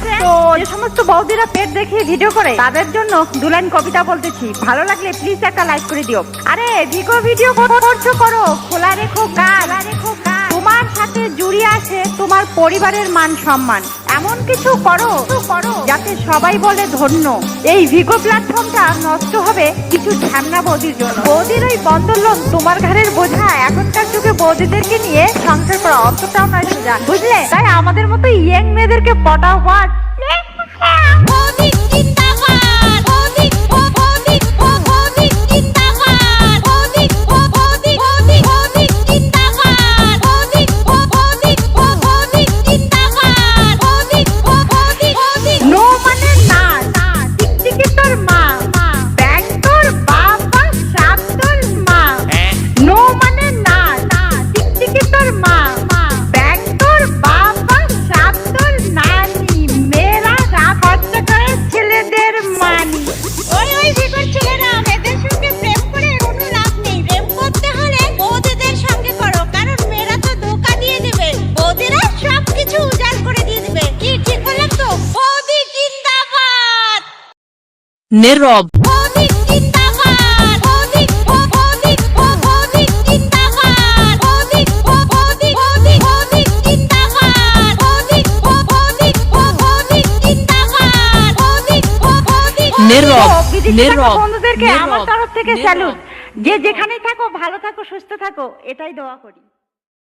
আছে? তো যে সমস্ত বৌদিরা পেট দেখিয়ে ভিডিও করে তাদের জন্য দু লাইন কবিতা বলতেছি। ভালো লাগলে প্লিজ একটা লাইক করে দিও। আরে ভিগো ভিডিও করছ করো। খোলা রেখো গা খোলা রেখো গা তোমার সাথে জুড়ি আছে তোমার পরিবারের মান সম্মান। এমন কিছু করো করো যাতে সবাই বলে ধন্য। এই ভিগো প্ল্যাটফর্মটা নষ্ট হবে কিছু ঝামনা বৌদির জন্য। বৌদির ওই বন্দর লোক তোমার ঘরের বোঝা, এখনকার যুগে বৌদিদেরকে নিয়ে সংসার করা অতটাও নয় সোজা। বুঝলে? তাই আমাদের মতো ইয়ং মেয়েদেরকে পটাও হোয়াট নীরব তো নীরব বন্ধুদেরকে আমার তরফ থেকে। স্যালুট। যে যেখানেই থাকো ভালো থাকো সুস্থ থাকো এটাই দোয়া করি।